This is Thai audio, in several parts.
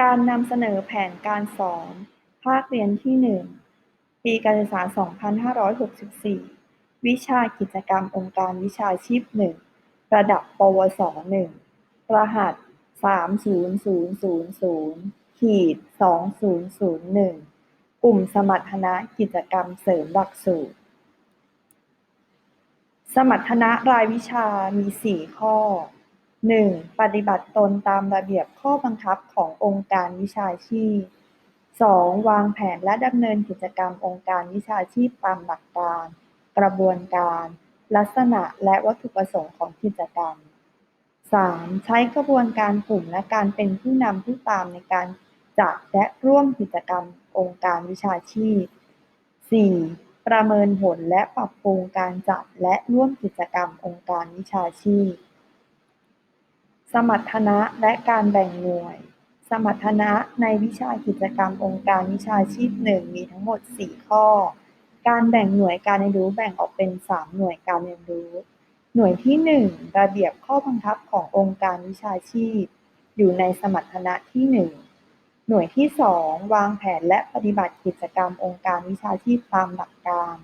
การนำเสนอแผนการสอน ภาคเรียนที่ 1 ปีการศึกษา 2564 วิชากิจกรรมองค์การวิชาชีพ 1 ระดับ ปวส 1 รหัส 30000ขีด2001 กลุ่มสมรรถนะกิจกรรมเสริมหลักสูตร สมรรถนะรายวิชามี 4 ข้อ 1. ปฏิบัติตนตามระเบียบข้อบังคับขององค์การวิชาชีพ 2. วางแผนและดำเนินกิจกรรมองค์การวิชาชีพตามหลักการ กระบวนการ ลักษณะและวัตถุประสงค์ของกิจกรรม 3. ใช้กระบวนการกลุ่มและการเป็นผู้นำผู้ตามในการจัดและร่วมกิจกรรมองค์การวิชาชีพ 4. ประเมินผลและปรับปรุงการจัดและร่วมกิจกรรมองค์การวิชาชีพ สมรรถนะและการแบ่งหน่วย สมรรถนะในวิชากิจกรรมองค์การวิชาชีพหนึ่งมีทั้งหมด 4 ข้อ การแบ่งหน่วยการเรียนรู้แบ่งออกเป็น 3 หน่วยการเรียนรู้ หน่วยที่ 1 ระเบียบข้อบังคับขององค์การวิชาชีพ อยู่ในสมรรถนะที่ 1 หน่วยที่ 2 วางแผนและปฏิบัติกิจกรรมองค์การวิชาชีพตามหลักการ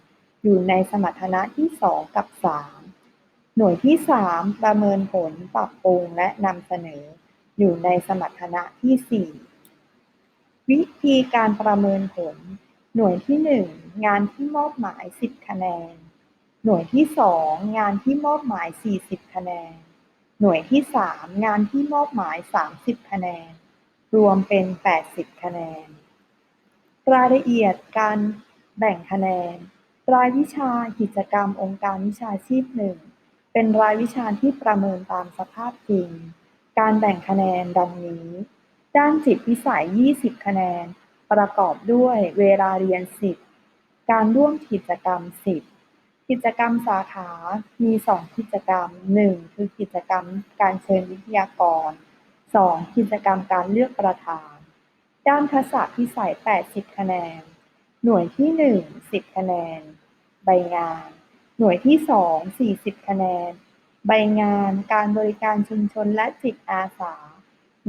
อยู่ในสมรรถนะที่ 2 กับ 3 หน่วยที่ 3 ประเมินผลปรับปรุงและนำเสนอ อยู่ในสมรรถนะที่ 4 วิธีการประเมินผล หน่วยที่ 1 งานที่มอบหมาย 10 คะแนน หน่วยที่ 2 งานที่มอบหมาย 40 คะแนน หน่วยที่ 3 งานที่มอบหมาย 30 คะแนน รวมเป็น 80 คะแนน รายละเอียดการแบ่งคะแนน รายวิชากิจกรรมองค์การวิชาชีพ 1 เป็นรายวิชาที่ประเมินตามสภาพจริง การแบ่งคะแนนดังนี้ ด้านจิตวิสัย 20 คะแนน ประกอบด้วยเวลาเรียน 10 การร่วมกิจกรรม 10 กิจกรรมสาขา มี 2 กิจกรรม 1. คือกิจกรรมการเชิญวิทยากร 2. กิจกรรมการเลือกประธาน ด้านทักษะพิสัย 80 คะแนน หน่วยที่ 1 10 คะแนน ใบงาน หน่วยที่2 40 คะแนน ใบงานการบริการชุมชนและจิตอาสา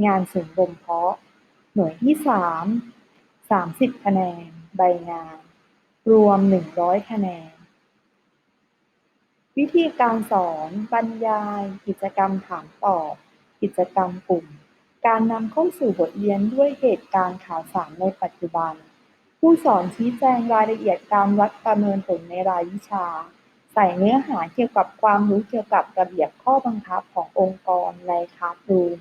งานศูนย์บ่มเพาะ หน่วยที่3 30 คะแนน ใบงาน รวม 100 คะแนน วิธีการสอนบรรยาย กิจกรรมถามตอบ กิจกรรมกลุ่ม การนำเข้าสู่บทเรียนด้วยเหตุการณ์ข่าวสารในปัจจุบัน ผู้สอนชี้แจงรายละเอียดการวัดประเมินผลในรายวิชา ใส่เนื้อหาเกี่ยวกับความรู้เกี่ยวกับระเบียบข้อบังคับขององค์กรในคลาสรูม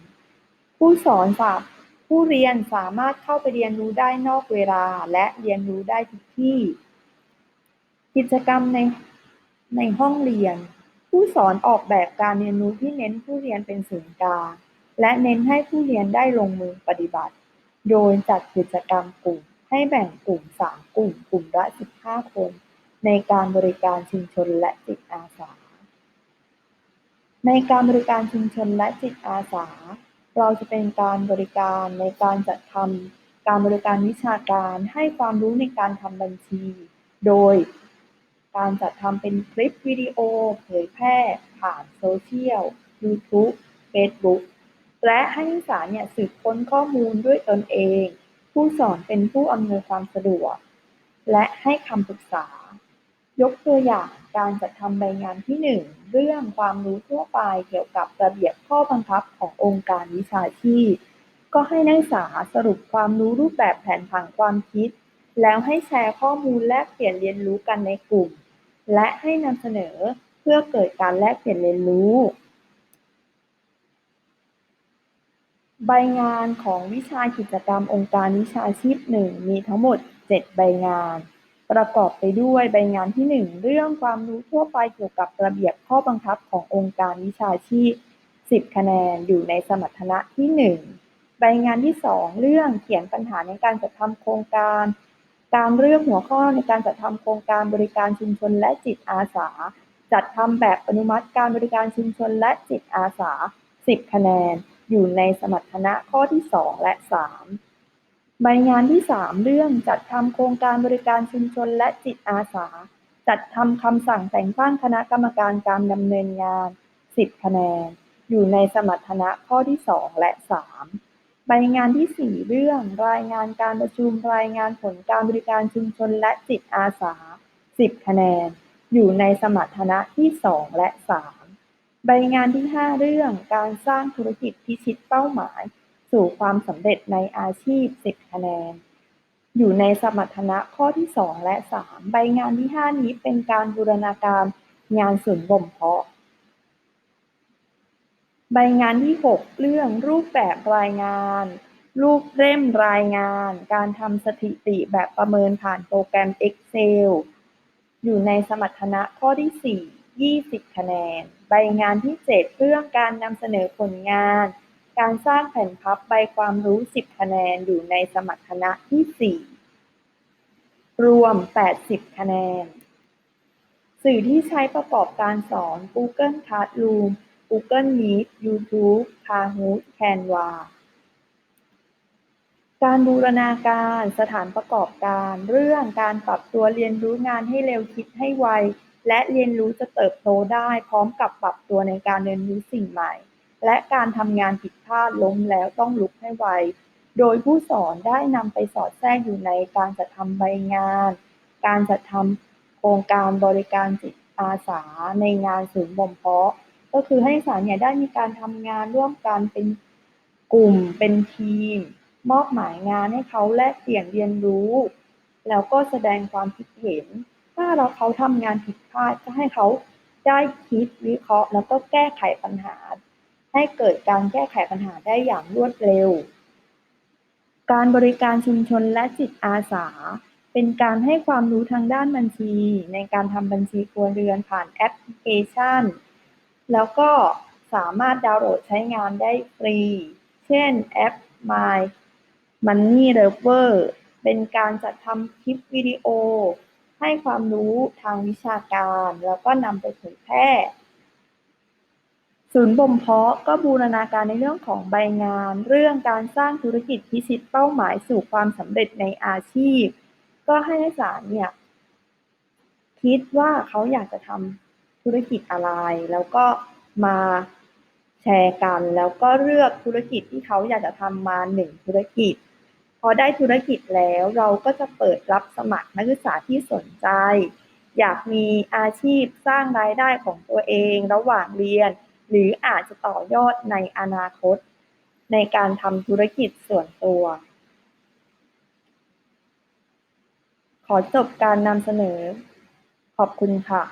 ผู้สอนสามผู้เรียนสามารถเข้าไปเรียนรู้ได้นอกเวลา และเรียนรู้ได้ทุกที่ กิจกรรมในในห้องเรียน ผู้สอนออกแบบการเรียนรู้ที่เน้นผู้เรียนเป็นศูนย์กลางและเน้นให้ผู้เรียนได้ลงมือปฏิบัติ โดยจัดกิจกรรมกลุ่มให้แบ่งกลุ่ม 3 กลุ่ม กลุ่มละ15 คน ในการบริการชุมชนและจิตอาสา ในการบริการชุมชนและจิตอาสา เราจะเป็นการบริการในการจัดทำการบริการวิชาการให้ความรู้ในการทำบัญชี โดยการจัดทำเป็นคลิปวิดีโอ เผยแพร่ผ่านโซเชียล YouTube Facebook และให้นักศึกษาเนี่ยสืบค้นข้อมูลด้วยตนเอง ผู้สอนเป็นผู้อำนวยความสะดวก และให้คำปรึกษา ยกตัวอย่างการจัดทำใบงานที่1เรื่องความรู้ทั่วไปเกี่ยวกับระเบียบข้อบังคับขององค์การวิชาชีพ ก็ให้นักศึกษาสรุปความรู้รูปแบบแผนผังความคิด แล้วให้แชร์ข้อมูลแลกเปลี่ยนเรียนรู้กันในกลุ่ม และให้นำเสนอเพื่อเกิดการแลกเปลี่ยนเรียนรู้ใบงานของวิชากิจกรรมองค์การวิชาชีพ1มีทั้งหมด 7 ใบงาน ประกอบไปด้วยใบงานที่ 1 เรื่องความรู้ทั่วไปเกี่ยวกับระเบียบข้อบังคับขององค์การวิชาชีพ 10 คะแนนอยู่ในสมรรถนะที่ 1 ใบงานที่ 2 เรื่องเขียนปัญหาในการจัดทำโครงการ การเลือกหัวข้อในการจัดทำโครงการบริการชุมชนและจิตอาสา จัดทำแบบอนุมัติการบริการชุมชนและจิตอาสา 10 คะแนน อยู่ในสมรรถนะข้อที่ 2 และ 3 ใบงานที่ 3 เรื่องจัดทำโครงการบริการชุมชนและจิตอาสา จัดทำคำสั่งแต่งตั้งคณะกรรมการการดำเนินงาน 10 คะแนน อยู่ในสมรรถนะข้อที่ 2 และ3ใใบงานที่ 4 เรื่อง รายงานการประชุมรายงานผลการบริการชุมชนและจิตอาสา 10 คะแนน อยู่ในสมรรถนะที่ 2 และ 3 ใบงานที่ 5 เรื่อง การสร้างธุรกิจพิชิตเป้าหมาย สู่ความสำเร็จในอาชีพ 10 คะแนน อยู่ในสมรรถนะข้อที่ 2 และ 3 ใบงานที่ 5 นี้เป็นการบูรณาการงานศูนย์บ่มเพาะ ใบงานที่ 6 เรื่องรูปแบบรายงาน รูปเล่มรายงาน การทำสถิติแบบประเมินผ่านโปรแกรม Excel อยู่ในสมรรถนะข้อที่ 4 20 คะแนน ใบงานที่ 7 เรื่องการนำเสนอผลงาน การสร้างแผ่นพับใบความรู้ 10 คะแนนอยู่ในสมรรถนะที่ 4 รวม 80 คะแนน สื่อที่ใช้ประกอบการสอน Google Classroom Google Meet YouTube Kahoot Canva การบูรณาการสถานประกอบการเรื่องการปรับตัวเรียนรู้งานให้เร็วคิดให้ไว และเรียนรู้จะเติบโตได้พร้อมกับปรับตัวในการเรียนรู้สิ่งใหม่ และการทำงานผิดพลาดล้มแล้วต้องลุกให้ไว โดยผู้สอนได้นำไปสอดแทรกอยู่ในการจัดทำใบงาน การจัดทำโครงการบริการจิตอาสาในงานศูนย์บ่มเพาะ ก็คือให้นักศึกษาเนี่ยได้มีการทำงานร่วมกันเป็นกลุ่มเป็นทีม มอบหมายงานให้เขาแลกเปลี่ยนเรียนรู้ แล้วก็แสดงความคิดเห็น ถ้าเราเขาทำงานผิดพลาดก็ให้เขาได้คิดวิเคราะห์ แล้วก็แก้ไขปัญหา ให้เกิดการแก้ไขปัญหาได้อย่างรวดเร็ว การบริการชุมชนและจิตอาสา เป็นการให้ความรู้ทางด้านบัญชี ในการทำบัญชีครัวเรือนผ่านแอปพลิเคชัน แล้วก็สามารถดาวน์โหลดใช้งานได้ฟรี เช่นแอป My Money Lover เป็นการจัดทำคลิปวิดีโอ ให้ความรู้ทางวิชาการ แล้วก็นำไปเผยแพร่ ศูนย์บ่มเพาะก็บูรณาการในเรื่องของใบงาน เรื่องการสร้างธุรกิจพิชิตเป้าหมายสู่ความสำเร็จในอาชีพ ก็ให้นักศึกษาเนี่ยคิดว่าเขาอยากจะทำธุรกิจอะไร แล้วก็มาแชร์กัน แล้วก็เลือกธุรกิจที่เขาอยากจะทำมาหนึ่งธุรกิจ พอได้ธุรกิจแล้วเราก็จะเปิดรับสมัครนักศึกษาที่สนใจ อยากมีอาชีพสร้างรายได้ของตัวเอง ระหว่างเรียน หรืออาจจะต่อยอดในอนาคต ในการทำธุรกิจส่วนตัว ขอจบการนำเสนอ ขอบคุณค่ะ